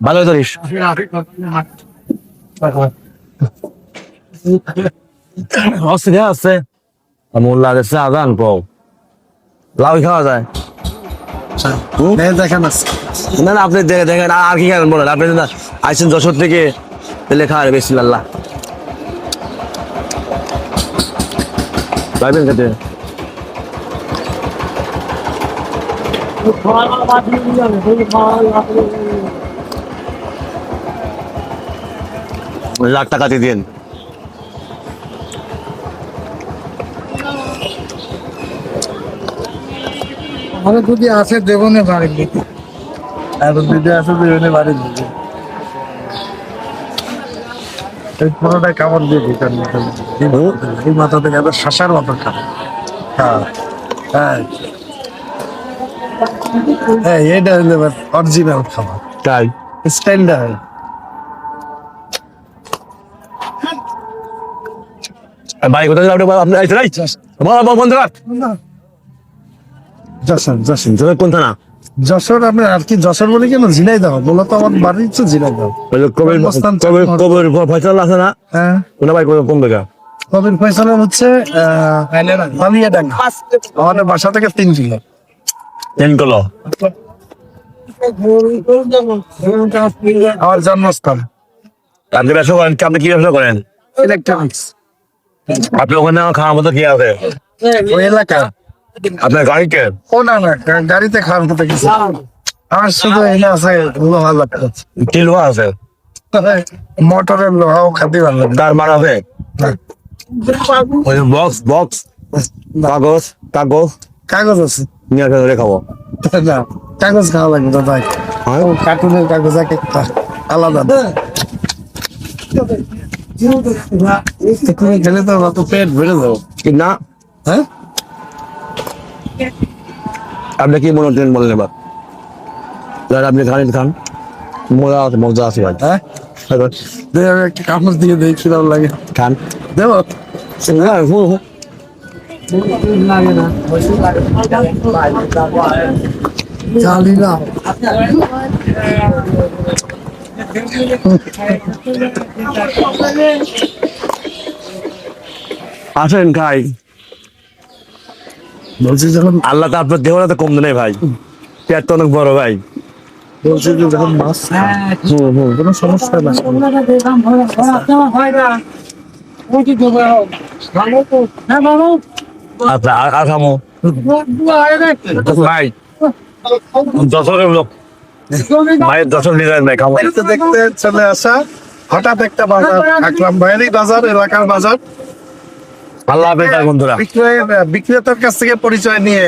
ভালো ধরিস। অস্ট্রেলিয়া আছে। মোল্লা দেশে আদান কও। লাউ খাওয়া যায়? দেখেন না। না আপনি দেখে দেখেন আর কি খাবেন বলেন? আপনি আইসেন যশোর থেকে খাওয়ার বেশি আল্লাহ পাইবেন খেতে। লাখ টাকা দিয়ে দিন আমার যদি আছে দেবনে বাড়ি দিতে আর যদি আছে দেবনে বাড়ি দিতে এই পুরোটা কামড় দিয়ে দিতেন এই মাথা থেকে এবার শাসার মতো খাবে হ্যাঁ হ্যাঁ। হ্যাঁ এটা হলো অরিজিনাল খাবার। তাই? স্ট্যান্ডার্ড কোথায় আপনি আপনি যশোর যশোর তুমি কোন থানা? যশোর আপনি আর কি যশোর বলে কেন? ঝিনাই দাও বলো তো আমার বাড়ি হচ্ছে ঝিনাই দাও কবির কবির কবির ফয়সাল আছে না? হ্যাঁ। কোন ভাই কোন কোন জায়গা? কবির ফয়সালা হচ্ছে বালিয়াডাঙ্গা আমাদের বাসা থেকে তিন কিলো। তিন কিলো? আমার জন্মস্থান। আপনি ব্যবসা করেন? আপনি কি ব্যবসা করেন? ইলেকট্রনিক্স আপনি ওখানে আমার খাওয়ার মতো কি আছে? ওই এলাকা। আপনার গাড়িতে? ও না না গাড়িতে খাওয়ার মতো কিছু আমার শুধু এনে আছে লোহা লাগবে কি লোহা আছে? মোটরের লোহাও খাতে ভালো তার মান আছে? ওই বক্স বক্স কাগজ কাগজ। কাগজ আছে। নিয়ে আসে ধরে খাব। না কাগজ খাওয়া লাগবে দাদা হ্যাঁ? কার্টুনের কাগজ এক একটা আলাদা। তুমি খেলে তো অত পেট ভরে যাব কি না হ্যাঁ আপনি কি মনে হচ্ছেন বলেন এবার যারা আপনি খান খান মজা আছে মজা আছে ভাই হ্যাঁ দেখে আমি একটা কাগজ দিয়ে দেই কিরম লাগে খান দেবো হ্যাঁ, হুঁ, হুঁ। লাগে না জানি না আসেন খাই। বলছি যখন আল্লাহ তো আপনার দেহটা তো কম নেই ভাই। পেট তো অনেক বড় ভাই। বলছি যে যখন মাছ হুম হুম কোনো সমস্যা না। আচ্ছা আর খামো ভাই দশরের লোক। ভাই দেখতে চলে আসা হঠাৎ একটা বাজার আকরাম ভাইয়েরই বাজার এলাকার বাজার। আল্লাহ হাফেজ বন্ধুরা। বিক্রেতার কাছ থেকে পরিচয় নিয়ে